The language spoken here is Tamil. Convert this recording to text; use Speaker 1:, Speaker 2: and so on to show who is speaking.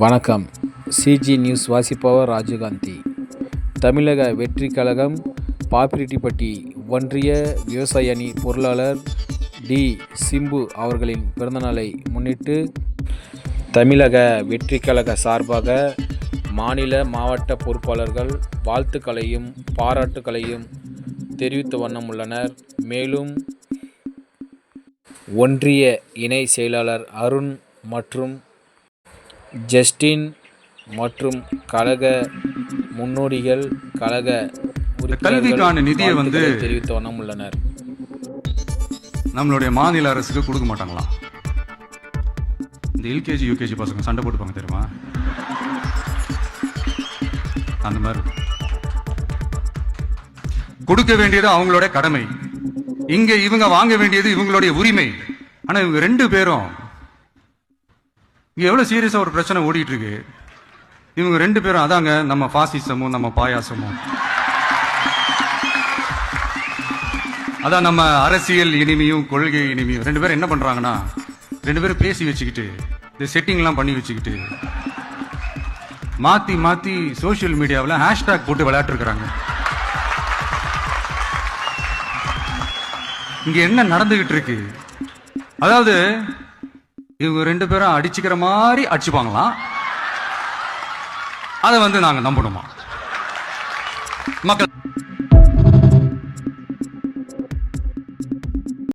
Speaker 1: வணக்கம். சிஜி நியூஸ் வாசிப்பவர் ராஜகாந்தி தமிழக வெற்றி கழகம் பாப்பிரெட்டிப்பட்டி ஒன்றிய விவசாய அணி பொருளாளர் டி. சிம்பு அவர்களின் பிறந்தநாளை முன்னிட்டு தமிழக வெற்றி கழக சார்பாக மாநில மாவட்ட பொறுப்பாளர்கள் வாழ்த்துக்களையும் பாராட்டுக்களையும் தெரிவித்த வண்ணம் உள்ளனர். மேலும் ஒன்றிய இணை செயலாளர் அருண் மற்றும் ஜஸ்டின் மற்றும் கழக முன்னோடிகள் கழக
Speaker 2: கல்விக்கான நிதியை வந்து-
Speaker 1: தெரிவித்த வண்ணம் உள்ளனர்.
Speaker 2: நம்மளுடைய மாநில அரசுக்கு கொடுக்க மாட்டாங்களாம் இந்த எல்கேஜி யூகேஜி பசங்க சண்டை போட்டுப்பாங்க தெரியுமா? அந்த மாதிரி. கொடுக்க வேண்டியது அவங்களோட கடமை. இங்க இவங்க வாங்க வேண்டியது இவங்களுடைய உரிமை. ஆனா இவங்க ரெண்டு பேரும் இங்கே எவ்வளோ சீரியஸாக ஒரு பிரச்சனை ஓடிட்டு இருக்கு? இவங்க ரெண்டு பேரும் அதாங்க நம்ம பாசிசமும் நம்ம பாயாசமும். அதான் நம்ம அரசியல் இனிமையும் கொள்கை இனிமையும். ரெண்டு பேரும் என்ன பண்றாங்கன்னா ரெண்டு பேரும் பேசி வச்சுக்கிட்டு இந்த செட்டிங்லாம் பண்ணி வச்சுக்கிட்டு மாத்தி மாத்தி சோஷியல் மீடியாவில் ஹேஷ்டேக் போட்டு விளையாட்டுருக்குறாங்க. இங்கே இங்க என்ன நடந்துகிட்டு இருக்கு? அதாவது இவங்க ரெண்டு பேரும் அடிச்சுக்கிற மாதிரி அடிச்சுப்பாங்களாம். அதை வந்து நாங்கள் நம்பணுமா? மக்கள்